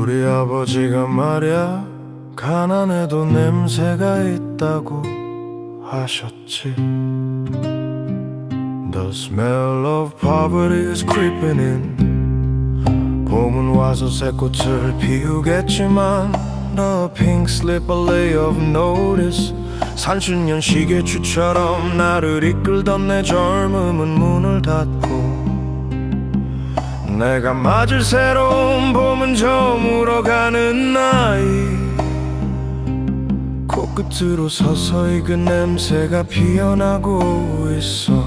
우리 아버지가 말야 가난해도 냄새가 있다고 하셨지. The smell of poverty is creeping in. 봄은 와서 새 꽃을 피우겠지만 The pink slip a lay of notice. 산신년 시계추처럼 나를 이끌던 내 젊음은 문을 닫고 내가 맞을 새로운 봄은 저물어가는 나이. 코끝으로 서서히 그 냄새가 피어나고 있어.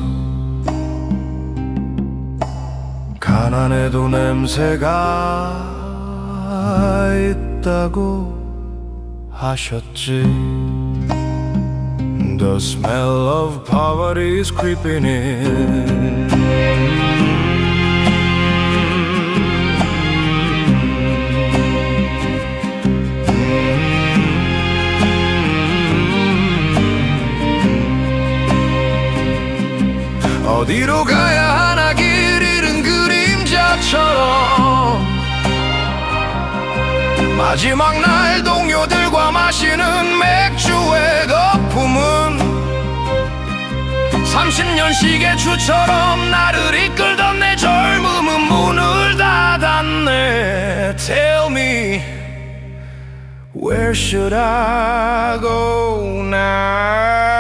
가난해도 냄새가 있다고 하셨지. The smell of poverty is creeping in 어디로 가야 하나 길 잃은 그림자처럼. 마지막 날 동료들과 마시는 맥주의 거품은 30년 시계추처럼 나를 이끌던 내 젊음은 문을 닫았네. Tell me Where should I go now